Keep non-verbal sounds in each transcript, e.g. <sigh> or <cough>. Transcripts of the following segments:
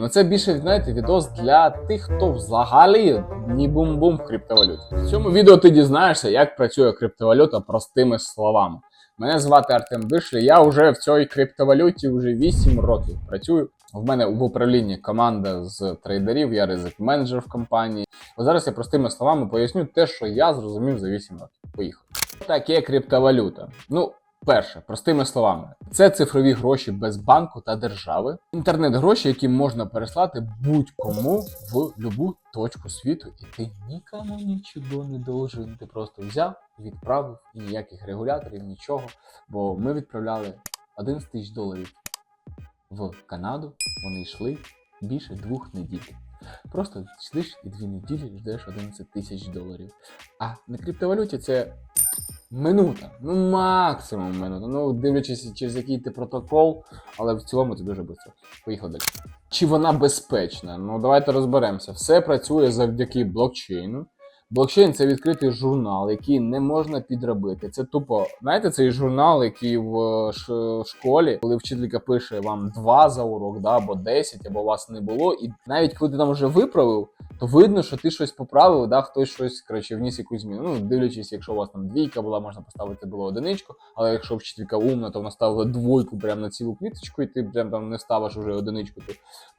Ну це більше знаєте, відос для тих, хто взагалі ні бум-бум в криптовалюті. В цьому відео ти дізнаєшся, як працює криптовалюта простими словами. Мене звати Артем Бишлі. Я вже в цій криптовалюті вже 8 років працюю. В мене в управлінні команда з трейдерів, я ризик менеджер в компанії. От зараз я простими словами поясню те, що я зрозумів за 8 років. Поїхали. Таке криптовалюта. Ну, перше, простими словами, це цифрові гроші без банку та держави. Інтернет-гроші, які можна переслати будь-кому в будь-яку точку світу, і ти нікому нічого не должен. Ти просто взяв, відправив і ніяких регуляторів, нічого. Бо ми відправляли 11 тисяч доларів в Канаду. Вони йшли більше двох неділь. Просто сидиш і дві неділі ждеш 11 тисяч доларів. А на криптовалюті це минута, ну максимум минута. Ну, дивлячись, через який ти протокол, але в цілому це дуже швидко. Поїхали далі. Чи вона безпечна? Ну давайте розберемося. Все працює завдяки блокчейну. Блокчейн це відкритий журнал, який не можна підробити. Це тупо, знаєте, цей журнал, який в школі, коли вчителька пише вам 2 за урок, да, або 10, або вас не було, і навіть коли ти там вже виправив, то видно, що ти щось поправив, да, хтось щось коротше, вніс якусь зміну. Ну, дивлячись, якщо у вас там двійка була, можна поставити було одиничку, але якщо вчителька умна, то вона ставила двойку прямо на цілу квіточку, і ти прям там не ставиш уже одиничку.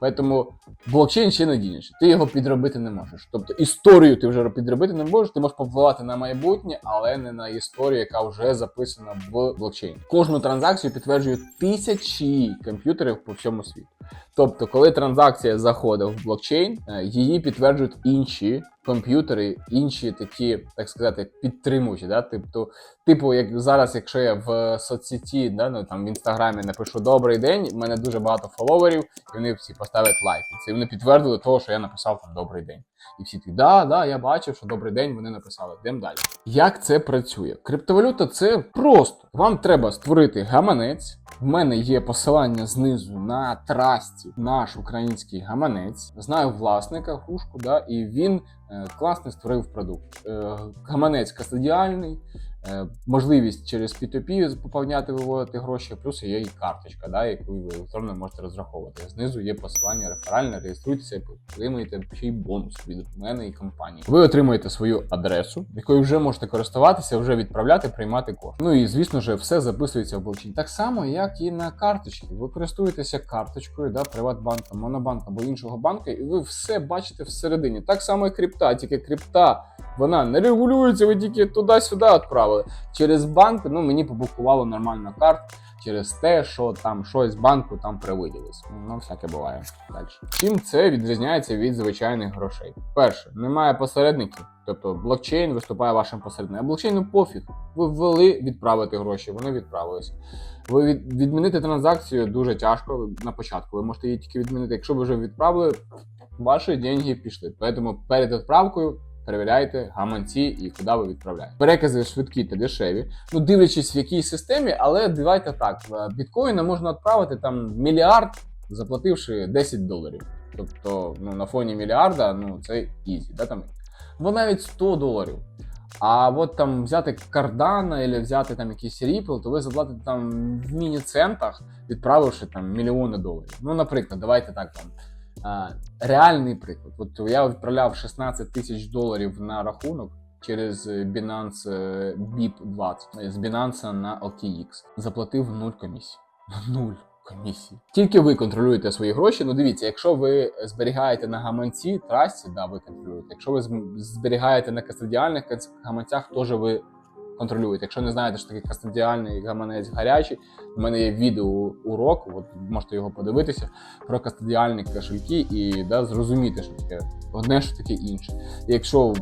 Поэтому блокчейн ще надійніше. Ти його підробити не можеш. Тобто історію ти вже підробити не можеш, ти можеш повпливати на майбутнє, але не на історію, яка вже записана в блокчейні. Кожну транзакцію підтверджують тисячі комп'ютерів по всьому світу. Тобто, коли транзакція заходить в блокчейн, е, її підтверджують інші комп'ютери, інші такі, так сказати, підтримуючі. Да? Тобто, типу, як зараз, якщо я в соцсеті, да, ну там в інстаграмі напишу добрий день, в мене дуже багато фоловерів, і вони всі поставлять лайк. І це вони підтвердили того, що я написав там добрий день. І всі такі, да, да, я бачив, що добрий день вони написали. Йдемо далі. Як це працює? Криптовалюта це просто. Вам треба створити гаманець. В мене є посилання знизу на трасті наш український гаманець. Знаю власника хушку, да, і він е, класно створив продукт. Е, гаманець кастодіальний, можливість через P2P поповняти, виводити гроші, плюс є і карточка, да, яку ви електронно можете розраховувати. Знизу є посилання реферальне, реєструйтеся, отримаєте ще й бонус від мене і компанії. Ви отримуєте свою адресу, якою вже можете користуватися, вже відправляти, приймати кошти. Ну і звісно ж, все записується в блокчейн. Так само, як і на карточці. Ви користуєтеся карточкою, да, Приватбанка, Монобанка або іншого банка, і ви все бачите всередині. Так само і крипта, тільки крипта. Вона не регулюється, ви тільки туди-сюди відправили. Через банк ну мені побукувало нормально карт через те, що там щось банку там привиділось. Ну, всяке буває. Далі. Чим це відрізняється від звичайних грошей? Перше, немає посередників, тобто блокчейн виступає вашим посередником. А блокчейну пофіг. Ви ввели відправити гроші, вони відправилися. Ви від, відмінити транзакцію дуже тяжко на початку. Ви можете її тільки відмінити. Якщо ви вже відправили, ваші деньги пішли. Тому перед відправкою перевіряйте гаманці і куди ви відправляєте. Перекази швидкі та дешеві. Ну, дивлячись в якій системі, але давайте так: е, біткоїна можна відправити там мільярд, заплативши 10 доларів. Тобто, ну на фоні мільярда, ну це ізі, да там. Бо навіть 100 доларів. А от там взяти кардана або взяти там якийсь Ripple, то ви заплатите там в міні-центах, відправивши там мільйони доларів. Ну, наприклад, давайте так там. Реальний приклад. От я відправляв 16 тисяч доларів на рахунок через Binance е, BIP20 з Binance на OKX. Заплатив 0 комісій. <laughs> Нуль комісії. Тільки ви контролюєте свої гроші. Ну дивіться, якщо ви зберігаєте на гаманці трасі, да, ви контролюєте. Якщо ви зберігаєте на кастодіальних гаманцях, теж ви контролюєте. Якщо не знаєте, що таке кастодіальний гаманець гарячий, у мене є відео урок, от можете його подивитися про кастодіальні кошельки і да, зрозуміти, що таке одне, що таке інше. Якщо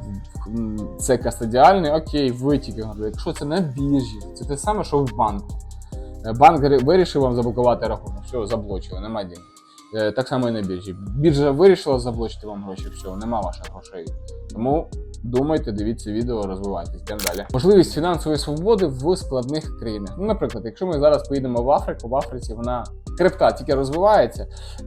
це кастодіальний, окей, ви. Якщо це на біржі, це те саме, що в банку. Е, Банк вирішив вам заблокувати рахунок, все, заблочили, немає денег. Е, Так само і на біржі. Біржа вирішила заблочити вам гроші, все, нема ваших грошей. Тому думайте, дивіться відео, розвивайтесь. Йдемо далі. Можливість фінансової свободи в складних країнах. Ну, наприклад, якщо ми зараз поїдемо в Африку, в Африці вона крипта тільки розвивається,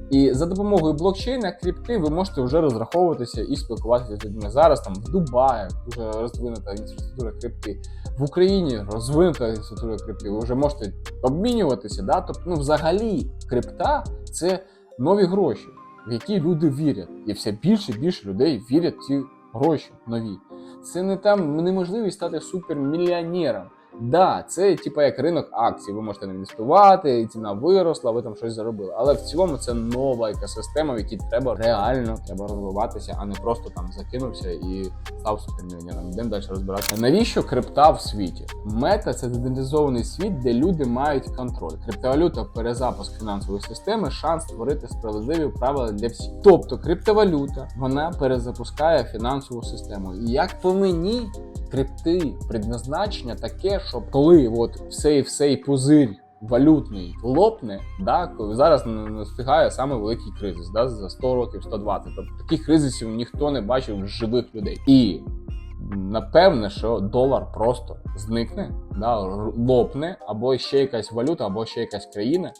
і за допомогою блокчейна крипти ви можете вже розраховуватися і спілкуватися з людьми. Зараз там в Дубаї дуже розвинута інфраструктура крипти. В Україні розвинута інфраструктура крипти. Ви вже можете обмінюватися. Да? Тобто, ну, взагалі, крипта це нові гроші. в які люди вірять. І все більше і більше людей вірять в ці гроші нові. Це не там неможливість стати супермільйонером. Да, це типа як ринок акцій. Ви можете інвестувати, і ціна виросла, ви там щось заробили. Але в цілому це нова екосистема, в якій треба реально треба розвиватися, а не просто там закинувся і став супермільйонером. Йдемо далі розбиратися. Навіщо крипта в світі? Мета це децентралізований світ, де люди мають контроль. Криптовалюта перезапуск фінансової системи, шанс створити справедливі правила для всіх. Тобто криптовалюта вона перезапускає фінансову систему. І як по мені, крипти предназначення таке, щоб коли от всей всей пузир валютний лопне, да, коли зараз не саме великий кризис, да, за 100 років, 120. Тобто таких кризисів ніхто не бачив в живих людей. І напевне, що долар просто зникне, да, лопне, або ще якась валюта, або ще якась країна.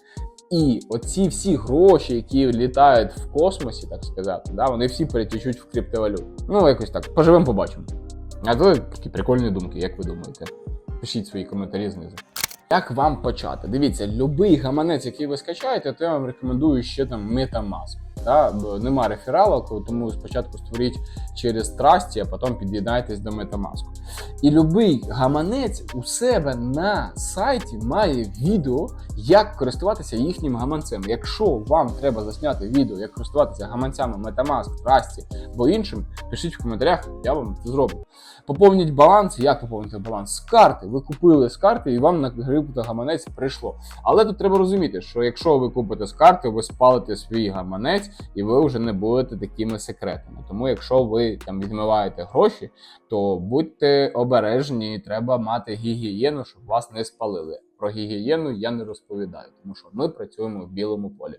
І оці всі гроші, які літають в космосі, так сказати, да, вони всі перетічуть в криптовалюту. Ну, якось так, поживемо, побачимо. А це такі прикольні думки, як ви думаєте? Пишіть свої коментарі знизу. Як вам почати? Дивіться, будь-який гаманець, який ви скачаєте, то я вам рекомендую ще там Metamask. Да? Нема рефералок, тому спочатку створіть через Trusty, а потім під'єднайтесь до Metamask. І любий гаманець у себе на сайті має відео, як користуватися їхнім гаманцем. Якщо вам треба засняти відео, як користуватися гаманцями Metamask, Trusty або іншим, пишіть в коментарях, я вам це зроблю. Поповніть баланс. Як поповнити баланс? З карти. Ви купили з карти і вам на грибу гаманець прийшло. Але тут треба розуміти, що якщо ви купите з карти, ви спалите свій гаманець і ви вже не будете такими секретами. Тому якщо ви там відмиваєте гроші, то будьте обережні, треба мати гігієну, щоб вас не спалили. Про гігієну я не розповідаю, тому що ми працюємо в білому полі.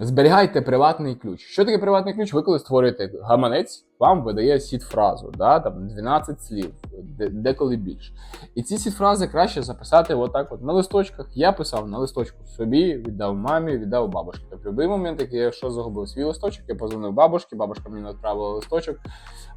Зберігайте приватний ключ. Що таке приватний ключ? Ви коли створюєте гаманець, вам видає сіт-фразу, да, там 12 слів, деколи більше. І ці сіт-фрази краще записати отак от на листочках. Я писав на листочку собі, віддав мамі, віддав бабушці. Тобто в будь-який момент, як я що загубив свій листочок, я позвонив бабушці, бабушка мені відправила листочок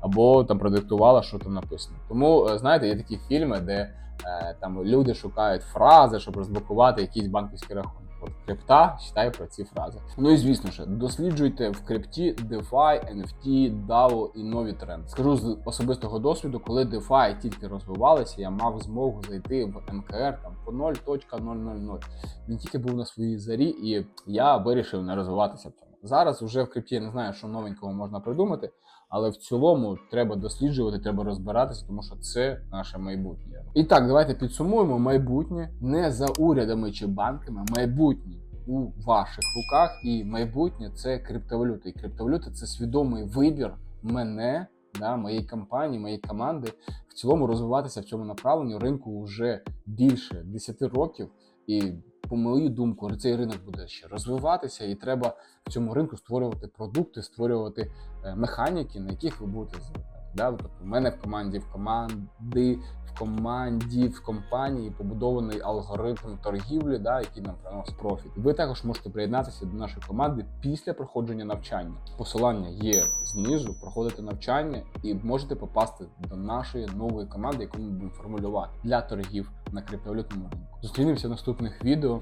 або там продиктувала, що там написано. Тому, е, знаєте, є такі фільми, де е, там люди шукають фрази, щоб розблокувати якийсь банківський рахунок. От крипта читай про ці фрази. Ну і звісно ж, досліджуйте в крипті DeFi, NFT, DAO і нові тренди. Скажу з особистого досвіду, коли DeFi тільки розвивалися, я мав змогу зайти в МКР там по 0.000. Він тільки був на своїй зарі, і я вирішив не розвиватися. Зараз вже в крипті я не знаю, що новенького можна придумати, але в цілому треба досліджувати, треба розбиратися, тому що це наше майбутнє. І так, давайте підсумуємо майбутнє не за урядами чи банками, майбутнє у ваших руках, і майбутнє це криптовалюта. І криптовалюта це свідомий вибір мене, да, моєї компанії, моєї команди в цілому розвиватися в цьому направленні ринку вже більше 10 років. І по мою думку, цей ринок буде ще розвиватися, і треба в цьому ринку створювати продукти, створювати е, механіки, на яких ви будете. Да? Тобто в мене в команді, в команди, в команді, в компанії побудований алгоритм торгівлі, да, який нам приносить профіт. Ви також можете приєднатися до нашої команди після проходження навчання. Посилання є знизу, проходите навчання і можете попасти до нашої нової команди, яку ми будемо формулювати для торгів на криптовалютному ринку. Зустрінемося в наступних відео.